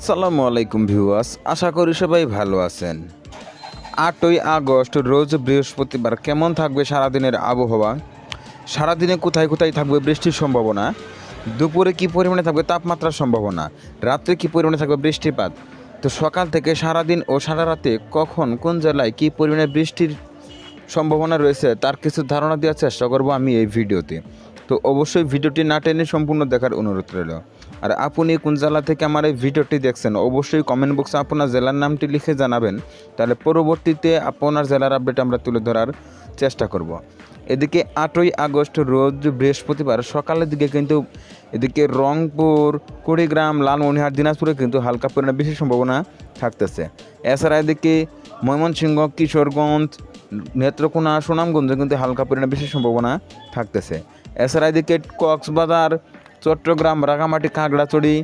আসসালামু আলাইকুম ভিউয়ার্স, আশা করি সবাই ভালো আছেন। আটই আগস্ট, রোজ বৃহস্পতিবার, কেমন থাকবে সারাদিনের আবহাওয়া? সারাদিনে কোথায় কোথায় থাকবে বৃষ্টির সম্ভাবনা? দুপুরে কী পরিমাণে থাকবে তাপমাত্রার সম্ভাবনা? রাত্রে কী পরিমাণে থাকবে বৃষ্টিপাত? তো সকাল থেকে সারাদিন ও সারা রাতে কখন, কোন জেলায় কী পরিমাণে বৃষ্টির সম্ভাবনা রয়েছে, তার কিছু ধারণা দেওয়ার চেষ্টা করব আমি এই ভিডিওতে। তো অবশ্যই ভিডিওটি না টেনে সম্পূর্ণ দেখার অনুরোধ রইল। আর আপনি কোন জেলা থেকে আমার এই ভিডিওটি দেখছেন, অবশ্যই কমেন্ট বক্সে আপনার জেলার নামটি লিখে জানাবেন, তাহলে পরবর্তীতে আপনার জেলার আপডেট আমরা তুলে ধরার চেষ্টা করব। এদিকে আটই আগস্ট রোজ বৃহস্পতিবার সকালের দিকে কিন্তু এদিকে রংপুর, কুড়িগ্রাম লালমনিহাট দিনাজপুরে কিন্তু হালকা পরিমাণে বেশি সম্ভাবনা থাকতেছে। এছাড়া এদিকে ময়মনসিংহ, কিশোরগঞ্জ, নেত্রকোনা, সুনামগঞ্জে কিন্তু হালকা পরিমাণে বেশি সম্ভাবনা থাকতেছে। এছাড়া এদিকে কক্সবাজার চট্টগ্রাম, রাঙামাটি, খাগড়াছড়ি,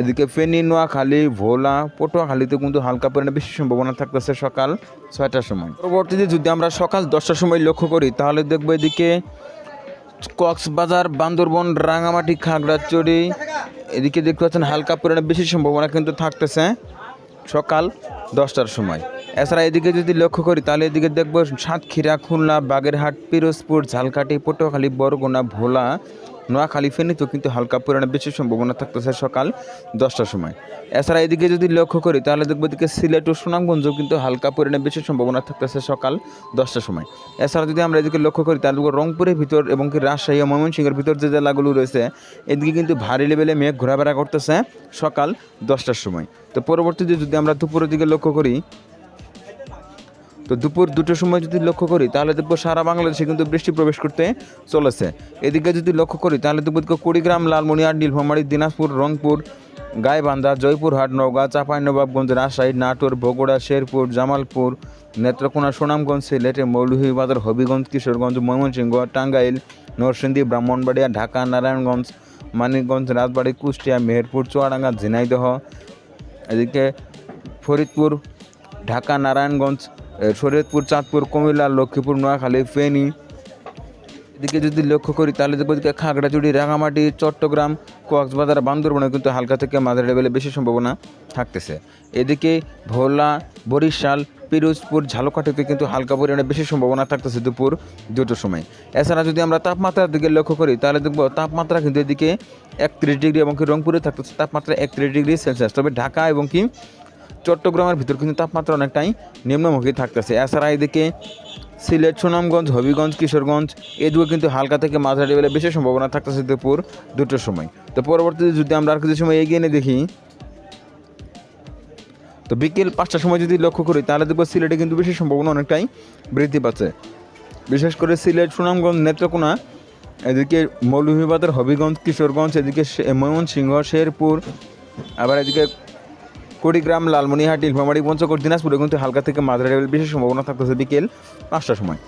এদিকে ফেনী, নোয়াখালী, ভোলা, পটুয়াখালীতে কিন্তু হালকা পরিমাণে বেশি সম্ভাবনা থাকতেছে সকাল ছয়টার সময়। পরবর্তীতে যদি আমরা সকাল দশটার সময় লক্ষ্য করি, তাহলে দেখব এদিকে কক্সবাজার, বান্দরবন, রাঙামাটি, খাগড়াছড়ি, এদিকে দেখতে পাচ্ছেন হালকা পরিমাণে বেশি সম্ভাবনা কিন্তু থাকতেছে সকাল দশটার সময়। এছাড়া এদিকে যদি লক্ষ্য করি, তাহলে এদিকে দেখব সাতক্ষীরা, খুলনা, বাগেরহাট, পিরোজপুর, ঝালকাঠি, পটুয়াখালী, বরগুনা, ভোলা নোয়াখালী ফেনীতেও কিন্তু হালকা পরিমাণে বেশি সম্ভাবনা থাকতেছে সকাল দশটার সময়। এছাড়া এদিকে যদি লক্ষ্য করি, তাহলে দেখব এদিকে সিলেট ও সুনামগঞ্জেও কিন্তু হালকা পরিমাণে বেশি সম্ভাবনা থাকতেছে সকাল দশটার সময়। এছাড়া যদি আমরা এদিকে লক্ষ্য করি, তাহলে রংপুরের ভিতর এবং কি রাজশাহী ও ময়মনসিংহের ভিতর যে জেলাগুলো রয়েছে, এদিকে কিন্তু ভারী লেভেলে মেঘ ঘোরাফেরা করতেছে সকাল দশটার সময়। তো পরবর্তীতে যদি আমরা দুপুরের দিকে লক্ষ্য করি তো দুপুর দুটোর সময় যদি লক্ষ্য করি, তাহলে দেখব সারা বাংলাদেশে কিন্তু বৃষ্টি প্রবেশ করতে চলেছে। এদিকে যদি লক্ষ্য করি, তাহলে দেখব কুড়িগ্রাম, লালমনিরহাট, নীলফামারী, দিনাজপুর, রংপুর, গাইবান্ধা, জয়পুরহাট, নওগাঁ চাঁপাইনবাবগঞ্জ রাজশাহী, নাটোর, বগুড়া, শেরপুর, জামালপুর, নেত্রকোনা, সুনামগঞ্জ, সিলেটে, মৌলভীবাজার, হবিগঞ্জ, কিশোরগঞ্জ, ময়মনসিংহ, টাঙ্গাইল, নরসিংদী, ব্রাহ্মণবাড়িয়া, ঢাকা, নারায়ণগঞ্জ, মানিকগঞ্জ, রাজবাড়ী, কুষ্টিয়া, মেহেরপুর, চুয়াডাঙ্গা, ঝিনাইদহ, এদিকে ফরিদপুর, ঢাকা, নারায়ণগঞ্জ শরীয়তপুর, চাঁদপুর, কুমিল্লা, লক্ষ্মীপুর, নোয়াখালী, ফেনী। এদিকে যদি লক্ষ্য করি, তাহলে দেখব এদিকে খাগড়াছড়ি, রাঙামাটি, চট্টগ্রাম, কক্সবাজার বান্দরবনে কিন্তু হালকা থেকে মাঝারি লেভেলে বেশি সম্ভাবনা থাকতেছে। এদিকে ভোলা, বরিশাল, পিরোজপুর, ঝালকাঠিতে কিন্তু হালকা পরিমাণে বেশি সম্ভাবনা থাকতেছে দুপুর দুটোর সময়। এছাড়া যদি আমরা তাপমাত্রার দিকে লক্ষ্য করি, তাহলে দেখব তাপমাত্রা কিন্তু এদিকে একত্রিশ ডিগ্রি এবং কি রংপুরে থাকতেছে তাপমাত্রা একত্রিশ ডিগ্রি সেলসিয়াস। তবে ঢাকা এবং কি চট্টগ্রামের ভিতর কিন্তু তাপমাত্রা অনেকটাই নিম্নমুখী থাকতেছে। এছাড়া এদিকে সিলেট, সুনামগঞ্জ, হবিগঞ্জ, কিশোরগঞ্জ এদিকে কিন্তু হালকা থেকে মাঝারি লেভেলে বেশি সম্ভাবনা থাকতেছে দুপুর দুটোর সময়। তো পরবর্তীতে যদি আমরা আর কিছু সময় এগিয়ে নিয়ে দেখি, তো বিকেল পাঁচটার সময় যদি লক্ষ্য করি, তাহলে দেখব সিলেটে কিন্তু বেশি সম্ভাবনা অনেকটাই বৃদ্ধি পাচ্ছে। বিশেষ করে সিলেট, সুনামগঞ্জ, নেত্রকোনা, এদিকে মৌলভীবাজার, হবিগঞ্জ, কিশোরগঞ্জ, এদিকে ময়মনসিংহ, শেরপুর, আবার এদিকে কুড়িগ্রাম, লালমনিহাট, নীলফামারী, পঞ্চগড়, দিনাজপুরে কিন্তু হালকা থেকে মাঝারি লেভেল বেশি সম্ভাবনা থাকতেছে বিকেল পাঁচটার সময়।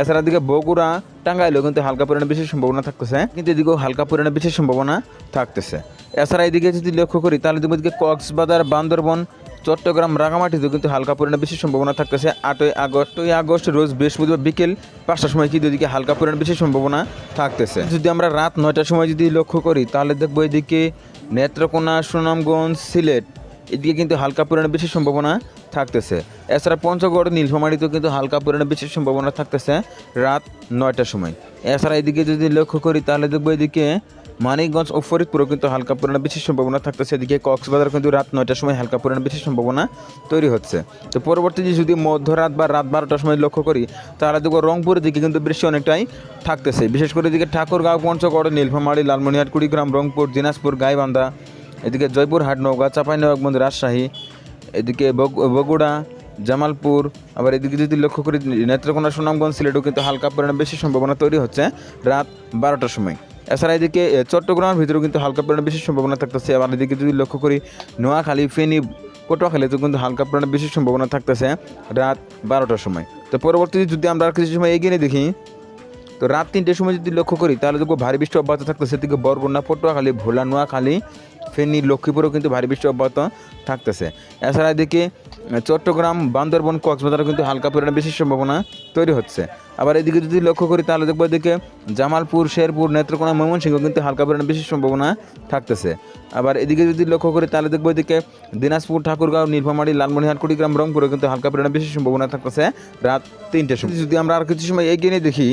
এছাড়া দিকে বগুড়া, টাঙ্গাইলেও কিন্তু হালকা পরিমাণে বেশি সম্ভাবনা থাকতেছে, কিন্তু এদিকেও হালকা পরিমাণে বেশি সম্ভাবনা থাকতেছে। এছাড়া এদিকে যদি লক্ষ্য করি, তাহলে দেখব এদিকে কক্সবাজার, বান্দরবন, চট্টগ্রাম রাঙামাটিতেও কিন্তু হালকা পরিমাণে বেশি সম্ভাবনা থাকতেছে। আটই আগস্ট আটই আগস্ট রোজ বৃহস্পতিবার বিকেল পাঁচটার সময় কিন্তু এদিকে হালকা পরিমাণে বেশি সম্ভাবনা থাকতেছে। যদি আমরা রাত নয়টার সময় যদি লক্ষ্য করি, তাহলে দেখব এদিকে নেত্রকোনা, সুনামগঞ্জ, সিলেট এদিকে কিন্তু হালকা পরিমাণে বেশি সম্ভাবনা থাকতেছে। এছাড়া পঞ্চগড়, নীলফামারিতেও কিন্তু হালকা পরিমাণে বেশি সম্ভাবনা থাকতেছে রাত নয়টার সময়। এছাড়া এদিকে যদি লক্ষ্য করি, তাহলে দেখব এদিকে মানিকগঞ্জ ও ফরিদপুরেও কিন্তু হালকা পরিমাণে বেশি সম্ভাবনা থাকতেছে। এদিকে কক্সবাজার কিন্তু রাত নয়টার সময় হালকা পরিমাণে বেশি সম্ভাবনা তৈরি হচ্ছে। তো পরবর্তীতে যদি মধ্যরাত বা রাত বারোটার সময় লক্ষ্য করি, তাহলে দেখব রংপুরের দিকে কিন্তু বৃষ্টি অনেকটাই থাকতেছে। বিশেষ করে এদিকে ঠাকুরগাঁও, পঞ্চগড়, নীলফামারী লালমনিরহাট কুড়িগ্রাম, রংপুর, দিনাজপুর, গাইবান্ধা এদিকে জয়পুরহাট নৌকা চাঁপাইনবাবগঞ্জ রাজশাহী, এদিকে বগ- বগুড়া, জামালপুর, আবার এদিকে যদি লক্ষ্য করি, নেত্রকোনা, সুনামগঞ্জ, সিলেটেও কিন্তু হালকা পরিমাণে বেশি সম্ভাবনা তৈরি হচ্ছে রাত বারোটার সময়। এছাড়া এদিকে চট্টগ্রামের ভিতরেও কিন্তু হালকা পরিমাণে বেশি সম্ভাবনা থাকতেছে। আবার এদিকে যদি লক্ষ্য করি, নোয়াখালী, ফেনী পটুয়াখালীতেও কিন্তু হালকা পরিমাণে বেশি সম্ভাবনা থাকতেছে রাত বারোটার সময়। তো পরবর্তীতে যদি আমরা আর কিছু সময় এগিয়ে দেখি তো রাত তিনটের সময় যদি লক্ষ্য করি, তাহলে দেখব ভারী বৃষ্টি অব্যাহত থাকতেছে সেদিকে বরগুনা, পটুয়াখালী ভোলা নোয়াখালী ফেনী, লক্ষ্মীপুরেও কিন্তু ভারী বৃষ্টি অব্যাহত থাকতেছে। এছাড়া এদিকে চট্টগ্রাম, বান্দরবন, কক্সবাজারও কিন্তু হালকা পরিমাণে বেশি সম্ভাবনা তৈরি হচ্ছে। আবার এদিকে যদি লক্ষ্য করি, তাহলে দেখব এদিকে জামালপুর, শেরপুর, নেত্রকোনা ময়মনসিংহ কিন্তু হালকা পরিমাণে বেশি সম্ভাবনা থাকতেছে। আবার এদিকে যদি লক্ষ্য করি, তাহলে দেখব এদিকে দিনাজপুর, ঠাকুরগাঁও, নীলফামারী লালমনিহাট কুড়িগ্রাম রংপুরে কিন্তু হালকা পরিমাণে বেশি সম্ভাবনা থাকতেছে রাত তিনটের সময়। যদি আমরা আর কিছু সময় এগিয়ে নিয়ে দেখি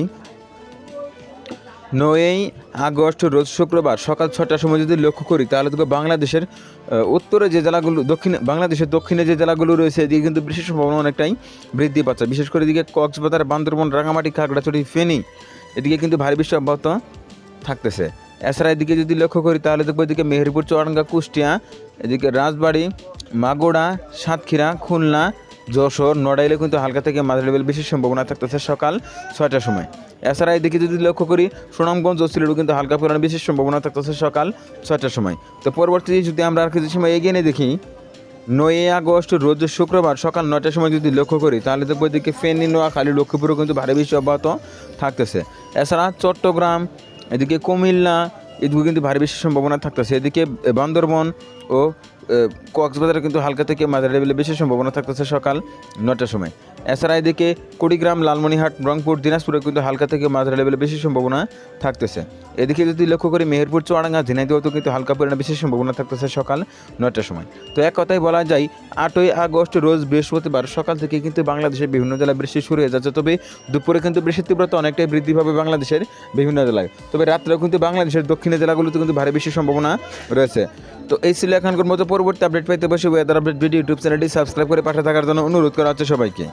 নয়ই আগস্ট, রোজ শুক্রবার সকাল ছটার সময় যদি লক্ষ্য করি, তাহলে দেখো বাংলাদেশের উত্তরে যে জেলাগুলো, দক্ষিণে, বাংলাদেশের দক্ষিণে যে জেলাগুলো রয়েছে, এদিকে কিন্তু বিশেষ সম্ভাবনা অনেকটাই বৃদ্ধি পাচ্ছে। বিশেষ করে এদিকে কক্সবাজার, বান্দরবন রাঙামাটি খাগড়াছড়ি, ফেনী, এদিকে কিন্তু ভারী বৃষ্টি অব্যাহত থাকতেছে। এছাড়া এদিকে যদি লক্ষ্য করি, তাহলে দেখব এদিকে মেহেরপুর, চুয়াডাঙ্গা, কুষ্টিয়া, এদিকে রাজবাড়ি মাগুড়া সাতক্ষীরা, খুলনা যশোর নড়াইলে কিন্তু হালকা থেকে মাঝারি লেভেল বেশি সম্ভাবনা থাকতেছে সকাল ছয়টার সময়। এছাড়া এদিকে যদি লক্ষ্য করি, সুনামগঞ্জ ও সিলেটও কিন্তু হালকা পরিমাণে বেশি সম্ভাবনা থাকতেছে সকাল ছয়টার সময়। তো পরবর্তীতে যদি আমরা আর কিছু সময় এগিয়ে নিয়ে দেখি নয় আগস্ট, রোজ শুক্রবার সকাল নয়টার সময় যদি লক্ষ্য করি, তাহলে দেখব এদিকে ফেনী, নোয়াখালী, লক্ষ্মীপুরও কিন্তু ভারী বেশি অব্যাহত থাকতেছে। এছাড়া চট্টগ্রাম, এদিকে কুমিল্লা এদিকে কিন্তু ভারী বেশি সম্ভাবনা থাকতেছে। এদিকে বান্দরবন ও কক্সবাজারে কিন্তু হালকা থেকে মাঝারি লেভেলে বেশি সম্ভাবনা থাকতেছে সকাল নটার সময়। এছাড়া এদিকে কুড়িগ্রাম লালমনিহাট রংপুর, দিনাজপুরে কিন্তু হালকা থেকে মাঝারি লেভেলে বেশি সম্ভাবনা থাকতেছে। এদিকে যদি লক্ষ্য করি মেহেরপুর, চুয়াডাঙ্গা, ঝিনাইদহতেও কিন্তু হালকা পরিমাণে বেশি সম্ভাবনা থাকতেছে সকাল নয়টার সময়। তো এক কথায় বলা যায়, আটই আগস্ট রোজ বৃহস্পতিবার সকাল থেকে কিন্তু বাংলাদেশের বিভিন্ন জেলায় বৃষ্টি শুরু হয়ে যাচ্ছে। তবে দুপুরে কিন্তু বৃষ্টির তীব্রতা অনেকটাই বৃদ্ধি পাবে বাংলাদেশের বিভিন্ন জেলায়। তবে রাত্রেও কিন্তু বাংলাদেশের দক্ষিণের জেলাগুলোতে কিন্তু ভারী বেশি সম্ভাবনা রয়েছে। তো এই ছিল এখনকার মতো পরবর্তী আপডেট পাইতে বসে ওয়েদার আপডেট ভিডিও ইউটিউব চ্যানেলটি সাবস্ক্রাইব করে পাঠা থাকার জন্য অনুরোধ করা হচ্ছে সবাইকে।